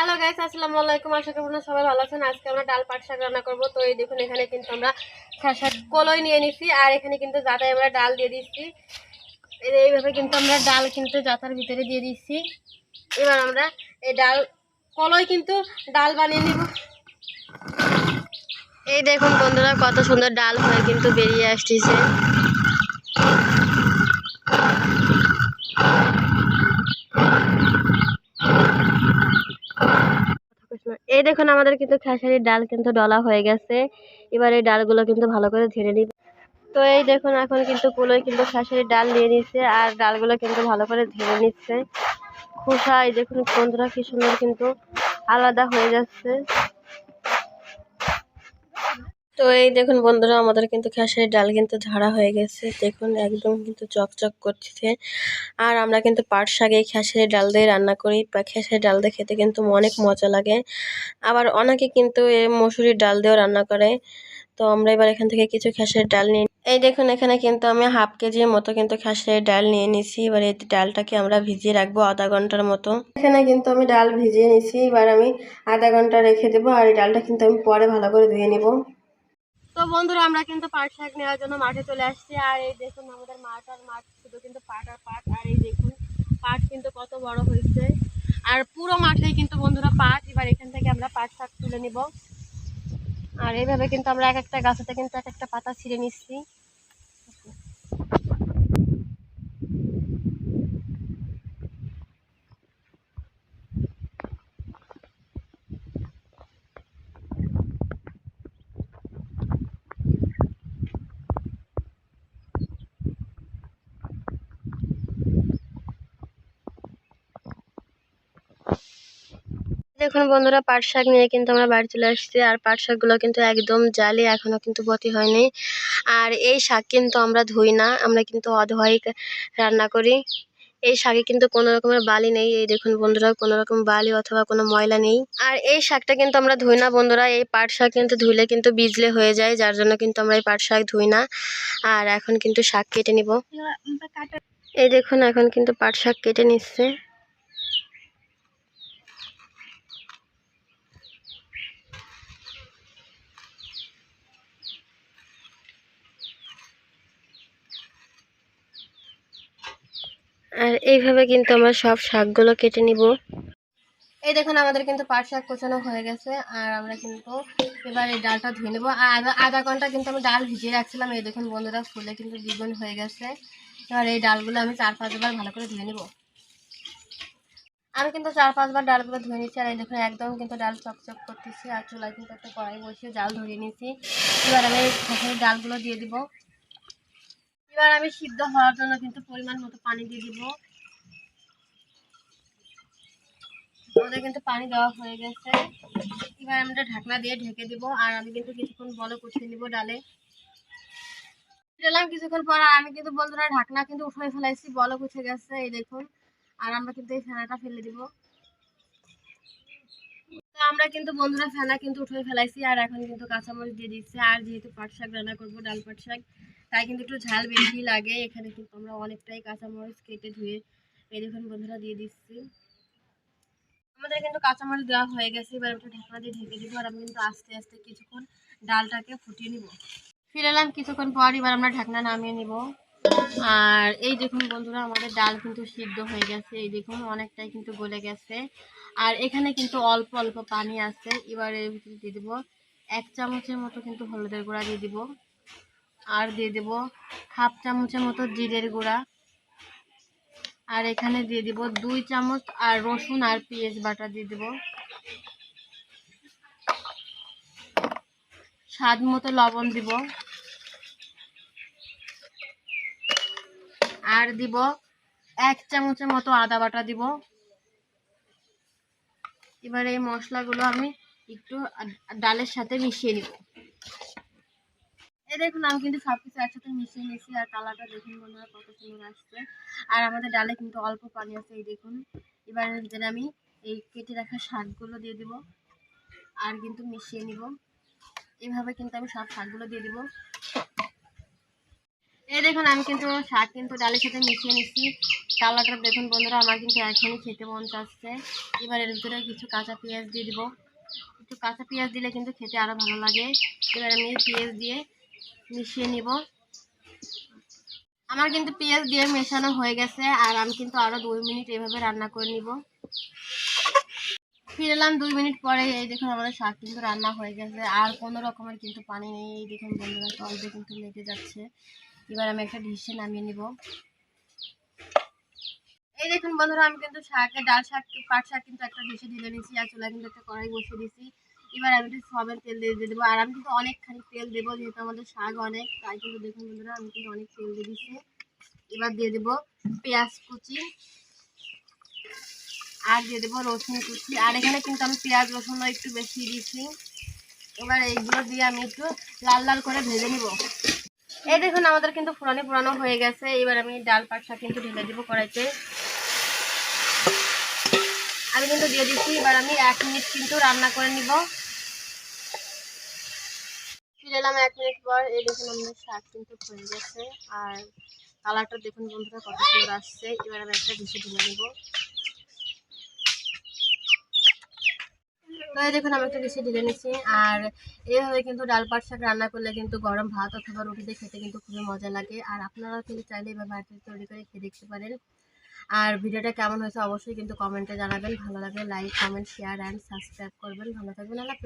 Hello guys আসসালামু আলাইকুম আশা করি আপনারা সবাই ভালো আছেন। আজকে আমরা ডাল পাট শাক রান্না করব। তো এই দেখুন, এখানে কিন্তু আমরা শাক কলই নিয়ে নিছি। আর এখানে কিন্তু যাতায় আমরা ডাল দিয়ে দিচ্ছি এইভাবে কিন্তু আমরা ডাল কিন্তু যাতার ভিতরে দিয়ে দিচ্ছি এবার আমরা এই ডাল, কলই কিন্তু ডাল বানিয়ে নিব। এই দেখুন বন্ধুরা, কত সুন্দর ডাল হয়ে কিন্তু বেরিয়ে আসতেছে এই দেখুন, আমাদের কিন্তু খেসারির ডাল কিন্তু ডলা হয়ে গেছে। এবার এই ডালগুলো কিন্তু ভালো করে ঝেড়ে নিব। তো এই দেখুন, এখন কিন্তু কুলোয় কিন্তু খেসারির ডাল নিয়ে নিচ্ছে আর ডালগুলো কিন্তু ভালো করে ঝেড়ে নিচ্ছে। খোসা, এই দেখুন, বন্ধুরা কি সুন্দর কিন্তু আলাদা হয়ে যাচ্ছে। তো এই দেখুন বন্ধুরা, আমাদের কিন্তু খেসারির ডাল কিন্তু ঝাড়া হয়ে গেছে। দেখুন, একদম কিন্তু চকচক করছে। আর আমরা কিন্তু পাট শাকে খেসারির ডাল দিয়ে রান্না করি। বা খেসারির ডাল দিয়ে খেতে কিন্তু অনেক মজা লাগে। আবার অনেকে কিন্তু এ মসুরির ডাল দিয়েও রান্না করে। তো আমরা এবার এখান থেকে কিছু খেসারির ডাল নিয়ে এই দেখুন, এখানে কিন্তু আমি হাফ কেজির মতো কিন্তু খেসারির ডাল নিয়ে নিছি। এবার এই ডালটাকে আমরা ভিজিয়ে রাখব আধা ঘণ্টার মতো। এখানে কিন্তু আমি ডাল ভিজিয়ে নিছি। এবার আমি আধা ঘণ্টা রেখে দেবো। আর এই ডালটা কিন্তু আমি পরে ভালো করে ধুয়ে নেব। তো বন্ধুরা, আমরা কিন্তু পাট শাক নেওয়ার জন্য মাঠে চলে আসছি। আর এই দেখুন আমাদের মাঠ, আর মাঠ শুধু কিন্তু পাট আর পাট, আর এই দেখুন পাট কিন্তু কত বড় হয়েছে। আর পুরো মাঠেই কিন্তু বন্ধুরা পাট। এবার এখান থেকে আমরা পাট শাক তুলে নিব। আর এইভাবে কিন্তু আমরা এক একটা গাছেতে কিন্তু এক একটা পাতা ছিঁড়ে নিচ্ছি। দেখুন বন্ধুরা, পাট শাক নিয়ে কিন্তু আমরা বাড়ি চলে আসছি আর পাট শাকগুলো কিন্তু একদম জালি এখনও কিন্তু বতি হয়নি। আর এই শাক কিন্তু আমরা ধুই না, আমরা কিন্তু অধোয়াই রান্না করি। এই শাকে কিন্তু কোনো রকমের বালি নেই, এই দেখুন বন্ধুরা, কোনো রকম বালি অথবা কোনো ময়লা নেই। আর এই শাকটা কিন্তু আমরা ধুই না বন্ধুরা, এই পাট শাক কিন্তু ধুইলে কিন্তু বিজলে হয়ে যায়, যার জন্য কিন্তু আমরা এই পাট শাক ধুই না। আর এখন কিন্তু শাক কেটে নিব। এই দেখুন, এখন কিন্তু পাট শাক কেটে নিচ্ছে। আর এইভাবে কিন্তু আমরা সব শাকগুলো কেটে নিব। এই দেখুন, আমাদের কিন্তু পাট শাক কোচানো হয়ে গেছে, আর আমরা কিন্তু এবার এই ডালটা ধুয়ে নেব। আর আধা ঘণ্টা কিন্তু আমি ডাল ভিজিয়ে রাখছিলাম, এই দেখুন বন্ধুরা, ফুলে কিন্তু দ্বিগুণ হয়ে গেছে। এবার এই ডালগুলো আমি চার পাঁচবার ভালো করে ধুয়ে নেব। আমি কিন্তু চার পাঁচবার ডালগুলো ধুয়ে নিচ্ছি আর এই দেখুন, একদম কিন্তু ডাল চকচক করতেছি, আর চুলায় কিন্তু একটা কড়াই বসিয়ে জাল ধরিয়ে নিচ্ছি এবার আমি ডালগুলো দিয়ে দিব। এবার আমি সিদ্ধ হওয়ার জন্য কিন্তু পরিমাণ মতো পানি দিয়ে দিব। আমাদের কিন্তু পানি দেওয়া হয়ে গেছে। এবার আমরা ঢাকনা দিয়ে ঢেকে দিব আর আমি কিন্তু কিছুক্ষণ বলো কষিয়ে নিব ডালে। দিলাম কিছুক্ষণ পর আর আমি কিন্তু বন্ধুরা ঢাকনা কিন্তু উঠে ফেলাইছি বলো উঠে গেছে, এই দেখুন। আর আমরা কিন্তু এই ফেনাটা ফেলে দিব। আমরা কিন্তু বন্ধুরা ফেনা কিন্তু উঠে ফেলাইছি, আর এখন কিন্তু কাঁচামরিচ দিয়ে দিচ্ছি। আর যেহেতু পাট শাক রান্না করব, ডাল পাট শাক, তাই কিন্তু একটু ঝাল বেশি লাগে। এখানে কিন্তু আমরা অনেকটাই কাঁচামরিচ কেটে ধুয়ে এই দেখুন বন্ধুরা দিয়ে দিচ্ছি। আমাদের কিন্তু কাঁচামরিচ দেওয়া হয়ে গেছে, এবার একটু ঢাকনা দিয়ে ঢেকে দিব, আর আমি কিন্তু আস্তে আস্তে কিছুক্ষণ ডালটাকে ফুটিয়ে নিব। ফিরে এলাম কিছুক্ষণ পর, এবার আমরা ঢাকনা নামিয়ে নিব। আর এই দেখুন বন্ধুরা, আমাদের ডাল কিন্তু সিদ্ধ হয়ে গেছে। এই দেখুন, অনেকটাই কিন্তু গলে গেছে। আর এখানে কিন্তু অল্প অল্প পানি আছে। এবার এর ভিতরে দিয়ে দেবো এক চামচের মতো কিন্তু হলুদের গুঁড়া দিয়ে দিব। আর দিয়ে দেব হাফ চামচের মতো জিরের গুঁড়া। আর এখানে দিয়ে দিব দুই চামচ আর রসুন আর পেঁয়াজ বাটা দিয়ে দেব। স্বাদ মতো লবণ দিব। আর দিব এক চামচের মতো আদা বাটা দিব। এবার এই মশলাগুলো আমি একটু ডালের সাথে মিশিয়ে নিব। এই দেখুন, আমি কিন্তু সব কিছু একসাথে মিশিয়ে নিয়েছি, আর কালারটা দেখুন বন্ধুরা কত সুন্দর আসছে। আর আমাদের ডালে কিন্তু অল্প পানি আছে, এই দেখুন। এবার ভিতরে আমি এই কেটে রাখা শাকগুলো দিয়ে দিব, আর কিন্তু মিশিয়ে নিব। এইভাবে কিন্তু আমি সব শাকগুলো দিয়ে দিব। এই দেখুন, আমি কিন্তু শাক কিন্তু ডালের সাথে মিশিয়ে নিচ্ছি কালারটা দেখুন বন্ধুরা, আমার কিন্তু এখনই খেতে মন চাচ্ছে। এবার এর ভিতরে কিছু কাঁচা পেঁয়াজ দিয়ে দিব। একটু কাঁচা পেঁয়াজ দিলে কিন্তু খেতে আরও ভালো লাগে। এবার আমি পেঁয়াজ দিয়ে মিশিয়ে নিব। আমার কিন্তু পেঁয়াজ দিয়ে মেশানো হয়ে গেছে, আর আমি কিন্তু আরও দুই মিনিট এভাবে রান্না করে নিব। ফিরে এলাম দুই মিনিট পরে, এই দেখুন আমাদের শাক কিন্তু রান্না হয়ে গেছে। আর কোনো রকমের কিন্তু পানি নেই। এই দেখুন বন্ধুরা দিয়ে কিন্তু লেগে যাচ্ছে। এবার আমি একটা ডিশে নামিয়ে নিব। এই দেখুন বন্ধুরা, আমি কিন্তু শাকে ডাল শাক, পাট শাক কিন্তু একটা ডিশে ঢেলে নিয়েছি আর চুলা কিন্তু একটা কড়াই বসিয়ে দিয়েছি। এবার আমি একটু সবের তেল দিয়ে দেবো। আর আমি কিন্তু অনেকখানি তেল দেবো, যেহেতু আমাদের শাক অনেক, তাই কিন্তু দেখুন বন্ধুরা, আমি কিন্তু অনেক তেল দিয়ে দিচ্ছি এবার দিয়ে দেবো পেঁয়াজ কুচি আর দিয়ে দেবো রসুন কুচি। আর এখানে কিন্তু আমি পেঁয়াজ রসুনও একটু বেশি দিয়েছি। এবার এইগুলো দিয়ে আমি একটু লাল লাল করে ভেজে নিব। এই দেখুন, আমাদের কিন্তু পুরানো পুরানো হয়ে গেছে। এবার আমি ডাল পাট শাক কিন্তু ঢেলে দিব কড়াইতে। আমি কিন্তু দিয়ে দিচ্ছি, এবার আমি এক মিনিট কিন্তু রান্না করে নিব। ফিরে এলাম এক মিনিট পর। এই দেখুন, আমাদের শাক কিন্তু হয়ে গেছে। আর কালারটা দেখুন বন্ধুরা, কত সুন্দর আসছে। এবার আমি একটা ডিশে ঢেলে নিব। তো এই দেখুন, আমি একটা কিছু ঢেলে নিচ্ছি। আর এইভাবে কিন্তু ডাল পাট শাক রান্না করলে কিন্তু গরম ভাত অথবা রুটিতে খেতে কিন্তু খুবই মজা লাগে। আর আপনারাও কিন্তু চাইলে এভাবে বাড়িতে তৈরি করে খেয়ে দেখতে পারেন। আর ভিডিওটা কেমন হয়েছে অবশ্যই কিন্তু কমেন্টে জানাবেন। ভালো লাগলে like comment share and subscribe করবেন। ভালো থাকবেন। আল্লাহ